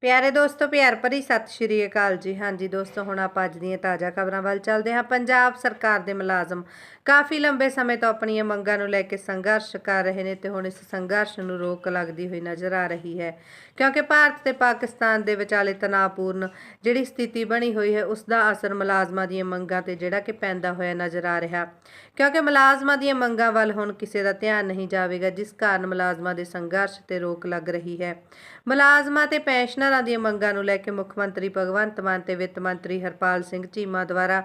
ਪਿਆਰੇ ਦੋਸਤੋ, ਪਿਆਰ ਭਰੀ ਸਤਿ ਸ਼੍ਰੀ ਅਕਾਲ ਜੀ। ਹਾਂਜੀ ਦੋਸਤੋ, ਹੁਣ ਆਪਾਂ ਅੱਜ ਦੀਆਂ ਤਾਜ਼ਾ ਖਬਰਾਂ ਵੱਲ ਚੱਲਦੇ ਹਾਂ। ਪੰਜਾਬ ਸਰਕਾਰ ਦੇ ਮੁਲਾਜ਼ਮ ਕਾਫੀ ਲੰਬੇ ਸਮੇਂ ਤੋਂ ਆਪਣੀਆਂ ਮੰਗਾਂ ਨੂੰ ਲੈ ਕੇ ਸੰਘਰਸ਼ ਕਰ ਰਹੇ ਨੇ ਤੇ ਹੁਣ ਇਸ ਸੰਘਰਸ਼ ਨੂੰ ਰੋਕ ਲੱਗਦੀ ਹੋਈ ਨਜ਼ਰ ਆ ਰਹੀ ਹੈ। ਕਿਉਂਕਿ ਭਾਰਤ ਤੇ ਪਾਕਿਸਤਾਨ ਦੇ ਵਿਚਾਲੇ ਤਣਾਅਪੂਰਨ ਜਿਹੜੀ ਸਥਿਤੀ ਬਣੀ ਹੋਈ ਹੈ, ਉਸ ਦਾ ਅਸਰ ਮੁਲਾਜ਼ਮਾਂ ਦੀਆਂ ਮੰਗਾਂ ਤੇ ਜਿਹੜਾ ਕਿ ਪੈਂਦਾ ਹੋਇਆ ਨਜ਼ਰ ਆ ਰਿਹਾ। ਕਿਉਂਕਿ ਮੁਲਾਜ਼ਮਾਂ ਦੀਆਂ ਮੰਗਾਂ ਵੱਲ ਹੁਣ ਕਿਸੇ ਦਾ ਧਿਆਨ ਨਹੀਂ ਜਾਵੇਗਾ, ਜਿਸ ਕਾਰਨ ਮੁਲਾਜ਼ਮਾਂ ਦੇ ਸੰਘਰਸ਼ ਤੇ ਰੋਕ ਲੱਗ ਰਹੀ ਹੈ। ਮੁਲਾਜ਼ਮਾਂ ਤੇ ਪੈਨਸ਼ਨਰਾਂ ਦੀਆਂ ਮੰਗਾਂ ਨੂੰ ਲੈ ਕੇ ਮੁੱਖ ਮੰਤਰੀ ਭਗਵੰਤ ਮਾਨ ਤੇ ਵਿੱਤ ਮੰਤਰੀ ਹਰਪਾਲ ਸਿੰਘ ਚੀਮਾ ਦੁਆਰਾ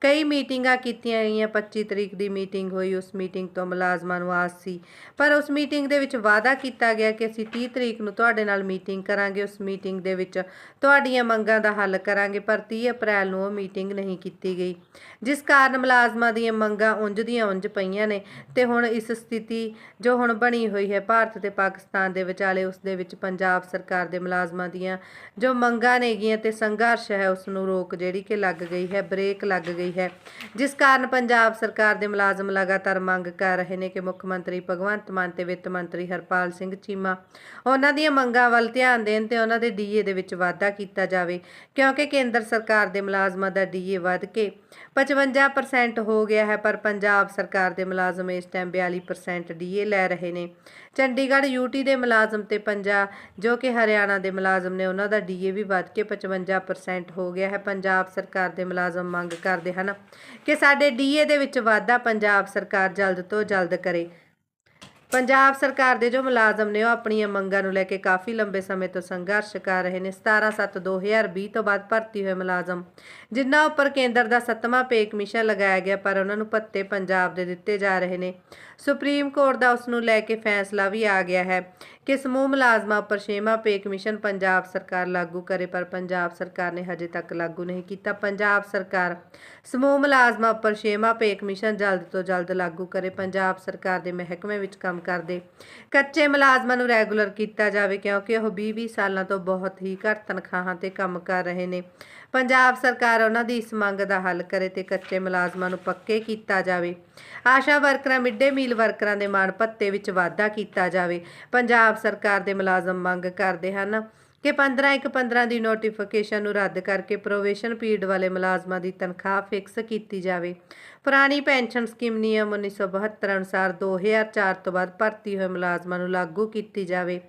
ਕਈ ਮੀਟਿੰਗਾਂ ਕੀਤੀਆਂ ਗਈਆਂ। 25 ਤਰੀਕ ਦੀ ਮੀਟਿੰਗ ਹੋਈ। ਉਸ ਮੀਟਿੰਗ ਤੋਂ ਮੁਲਾਜ਼ਮਾਂ ਨੂੰ ਆਸ ਸੀ। ਪਰ ਉਸ ਮੀਟਿੰਗ ਦੇ ਵਿੱਚ ਵਾਅਦਾ ਕੀਤਾ ਗਿਆ ਕਿ ਅਸੀਂ 30 ਤਰੀਕ ਨੂੰ ਤੁਹਾਡੇ ਨਾਲ ਮੀਟਿੰਗ ਕਰਾਂਗੇ। ਉਸ ਮੀਟਿੰਗ ਦੇ ਵਿੱਚ ਤੁਹਾਡੀਆਂ ਮੰਗਾਂ ਦਾ ਹੱਲ ਕਰਾਂਗੇ। ਪਰ 30 ਅਪ੍ਰੈਲ ਨੂੰ ਉਹ ਮੀਟਿੰਗ ਨਹੀਂ ਕੀਤੀ ਗਈ। ਜਿਸ ਕਾਰਨ ਮੁਲਾਜ਼ਮਾਂ ਦੀਆਂ ਮੰਗਾਂ ਉਂਝ ਦੀਆਂ ਉਂਝ ਪਈਆਂ ਨੇ ਤੇ ਹੁਣ ਇਸ ਸਥਿਤੀ ਜੋ ਹੁਣ ਬਣੀ ਹੋਈ ਹੈ, ਭਾਰਤ ਤੇ ਪਾਕਿਸਤਾਨ ਦੇ ਵਿਚਾਲੇ, ਉਸ ਦੇ ਵਿੱਚ ਪੰਜਾਬ ਸਰਕਾਰ ਦੇ ਮੁਲਾਜ਼ਮਾਂ ਦੀ ਦੀਆਂ ਜੋ ਮੰਗਾਂ ਨੇਗੀਆਂ ਤੇ ਸੰਘਰਸ਼ ਹੈ ਉਸ ਨੂੰ ਰੋਕ ਜਿਹੜੀ ਕਿ ਲੱਗ ਗਈ ਹੈ, ਬ੍ਰੇਕ ਲੱਗ ਗਈ ਹੈ। ਜਿਸ ਕਾਰਨ ਪੰਜਾਬ ਸਰਕਾਰ ਦੇ ਮੁਲਾਜ਼ਮ ਲਗਾਤਾਰ ਮੰਗ ਕਰ ਰਹੇ ਨੇ ਕਿ ਮੁੱਖ ਮੰਤਰੀ ਭਗਵੰਤ ਮਾਨ ਤੇ ਵਿੱਤ ਮੰਤਰੀ ਹਰਪਾਲ ਸਿੰਘ ਚੀਮਾ ਉਹਨਾਂ ਦੀਆਂ ਮੰਗਾਂ ਵੱਲ ਧਿਆਨ ਦੇਣ ਤੇ ਉਹਨਾਂ ਦੇ ਡੀਏ ਦੇ ਵਿੱਚ ਵਾਧਾ ਕੀਤਾ ਜਾਵੇ, ਕਿਉਂਕਿ ਕੇਂਦਰ ਸਰਕਾਰ ਦੇ ਮੁਲਾਜ਼ਮਾਂ ਦਾ ਡੀਏ ਵੱਧ ਕੇ 55% ਹੋ ਗਿਆ ਹੈ, ਪਰ ਪੰਜਾਬ ਸਰਕਾਰ ਦੇ ਮੁਲਾਜ਼ਮ ਇਸ ਟਾਈਮ 42% ਡੀਏ ਲੈ ਰਹੇ ਨੇ। ਚੰਡੀਗੜ੍ਹ ਯੂਟੀ ਦੇ ਮੁਲਾਜ਼ਮ ਤੇ ਪੰਜਾਬ ਜੋ ਕਿ ਹਰਿਆਣਾ ਦੇ ਮੁਲਾਜ਼ਮ ਨੇ ਉਹਨਾਂ ਦਾ ਡੀਏ ਵੀ ਵੱਧ ਕੇ 55% ਹੋ ਗਿਆ ਹੈ। ਪੰਜਾਬ ਸਰਕਾਰ ਦੇ ਮੁਲਾਜ਼ਮ ਮੰਗ ਕਰਦੇ ਹਨ ਕਿ ਸਾਡੇ ਡੀਏ ਦੇ ਵਿੱਚ ਵਾਧਾ ਪੰਜਾਬ ਸਰਕਾਰ ਜਲਦ ਤੋਂ ਜਲਦ ਕਰੇ। ਪੰਜਾਬ ਸਰਕਾਰ ਦੇ ਜੋ ਮੁਲਾਜ਼ਮ ਨੇ ਉਹ ਆਪਣੀਆਂ ਮੰਗਾਂ ਨੂੰ ਲੈ ਕੇ ਕਾਫੀ ਲੰਬੇ ਸਮੇਂ ਤੋਂ ਸੰਘਰਸ਼ ਕਰ ਰਹੇ ਨੇ। 17/7/2020 ਤੋਂ ਬਾਅਦ ਭਰਤੀ ਹੋਏ ਮੁਲਾਜ਼ਮ, ਜਿਨ੍ਹਾਂ ਉੱਪਰ ਕੇਂਦਰ ਦਾ ਸੱਤਵਾਂ ਪੇ ਕਮਿਸ਼ਨ ਲਗਾਇਆ ਗਿਆ, ਪਰ ਉਹਨਾਂ ਨੂੰ ਭੱਤੇ ਪੰਜਾਬ ਦੇ ਦਿੱਤੇ ਜਾ ਰਹੇ ਨੇ। ਸੁਪਰੀਮ ਕੋਰਟ ਦਾ ਉਸ ਨੂੰ ਲੈ ਕੇ ਫੈਸਲਾ ਵੀ ਆ ਗਿਆ ਹੈ ਕਿ ਸਮੂਹ ਮੁਲਾਜ਼ਮਾਂ ਉੱਪਰ ਛੇਵਾਂ ਪੇ ਕਮਿਸ਼ਨ ਪੰਜਾਬ ਸਰਕਾਰ ਲਾਗੂ ਕਰੇ, ਪਰ ਪੰਜਾਬ ਸਰਕਾਰ ਨੇ ਹਜੇ ਤੱਕ ਲਾਗੂ ਨਹੀਂ ਕੀਤਾ। ਪੰਜਾਬ ਸਰਕਾਰ ਸਮੂਹ ਮੁਲਾਜ਼ਮਾਂ ਉੱਪਰ ਛੇਵਾਂ ਪੇ ਕਮਿਸ਼ਨ ਜਲਦ ਤੋਂ ਜਲਦ ਲਾਗੂ ਕਰੇ। ਪੰਜਾਬ ਸਰਕਾਰ ਦੇ ਮਹਿਕਮੇ ਵਿੱਚ ਕੰਮ ਕੰਮ ਕਰਦੇ ਕੱਚੇ ਮੁਲਾਜ਼ਮਾਂ ਨੂੰ ਰੈਗੂਲਰ ਕੀਤਾ ਜਾਵੇ ਕਿਉਂਕਿ ਉਹ 20-20 ਸਾਲਾਂ ਤੋਂ ਬਹੁਤ ਹੀ ਘੱਟ ਤਨਖਾਹਾਂ ਤੇ ਕੰਮ ਕਰ ਰਹੇ ਨੇ। ਪੰਜਾਬ ਸਰਕਾਰ ਉਹਨਾਂ ਦੀ ਇਸ ਮੰਗ ਦਾ ਹੱਲ ਕਰੇ ਤੇ ਕੱਚੇ ਮੁਲਾਜ਼ਮਾਂ ਨੂੰ ਪੱਕੇ ਕੀਤਾ ਜਾਵੇ। ਆਸ਼ਾ ਵਰਕਰਾਂ ਮਿੱਡੇ ਮੀਲ ਵਰਕਰਾਂ ਦੇ ਮਾਣ ਭੱਤੇ ਵਿੱਚ ਵਾਧਾ ਕੀਤਾ ਜਾਵੇ। ਪੰਜਾਬ ਸਰਕਾਰ ਦੇ ਮੁਲਾਜ਼ਮ ਮੰਗ ਕਰਦੇ ਹਨ ਕਿ 15 ਇੱਕ 15 ਦੀ ਨੋਟੀਫਿਕੇਸ਼ਨ ਨੂੰ ਰੱਦ ਕਰਕੇ ਪ੍ਰੋਵੇਸ਼ਨ ਪੀਰੀਅਡ ਵਾਲੇ ਮੁਲਾਜ਼ਮਾਂ ਦੀ ਤਨਖਾਹ ਫਿਕਸ ਕੀਤੀ ਜਾਵੇ। ਪੁਰਾਣੀ ਪੈਨਸ਼ਨ ਸਕੀਮ ਨਿਯਮ 1972 ਅਨੁਸਾਰ 2004 ਤੋਂ ਬਾਅਦ ਭਰਤੀ ਹੋਏ ਮੁਲਾਜ਼ਮਾਂ ਨੂੰ ਲਾਗੂ ਕੀਤੀ ਜਾਵੇ।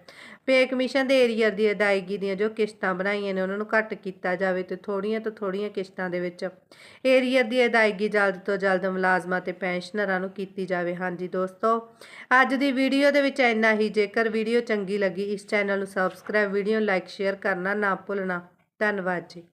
ਪੇ ਕਮਿਸ਼ਨ ਦੇ ਏਰੀਅਰ ਦੀ ਅਦਾਇਗੀ ਦੀਆਂ ਜੋ ਕਿਸ਼ਤਾਂ ਬਣਾਈਆਂ ਨੇ, ਉਹਨਾਂ ਨੂੰ ਘੱਟ ਕੀਤਾ ਜਾਵੇ ਤੇ ਥੋੜੀਆਂ ਤੋਂ ਥੋੜੀਆਂ ਕਿਸ਼ਤਾਂ ਦੇ ਵਿੱਚ ਏਰੀਅਰ ਦੀ ਅਦਾਇਗੀ ਜਲਦ ਤੋਂ ਜਲਦ ਮੁਲਾਜ਼ਮਾਂ ਤੇ ਪੈਨਸ਼ਨਰਾਂ ਨੂੰ ਕੀਤੀ ਜਾਵੇ। ਹਾਂਜੀ ਦੋਸਤੋ, ਅੱਜ ਦੀ ਵੀਡੀਓ ਦੇ ਵਿੱਚ ਇੰਨਾ ਹੀ। ਜੇਕਰ ਵੀਡੀਓ ਚੰਗੀ ਲੱਗੀ, ਇਸ ਚੈਨਲ ਨੂੰ ਸਬਸਕ੍ਰਾਈਬ ਵੀਡੀਓ ਲਾਈਕ ਸ਼ੇਅਰ ਕਰਨਾ ਨਾ ਭੁੱਲਣਾ। ਧੰਨਵਾਦ ਜੀ।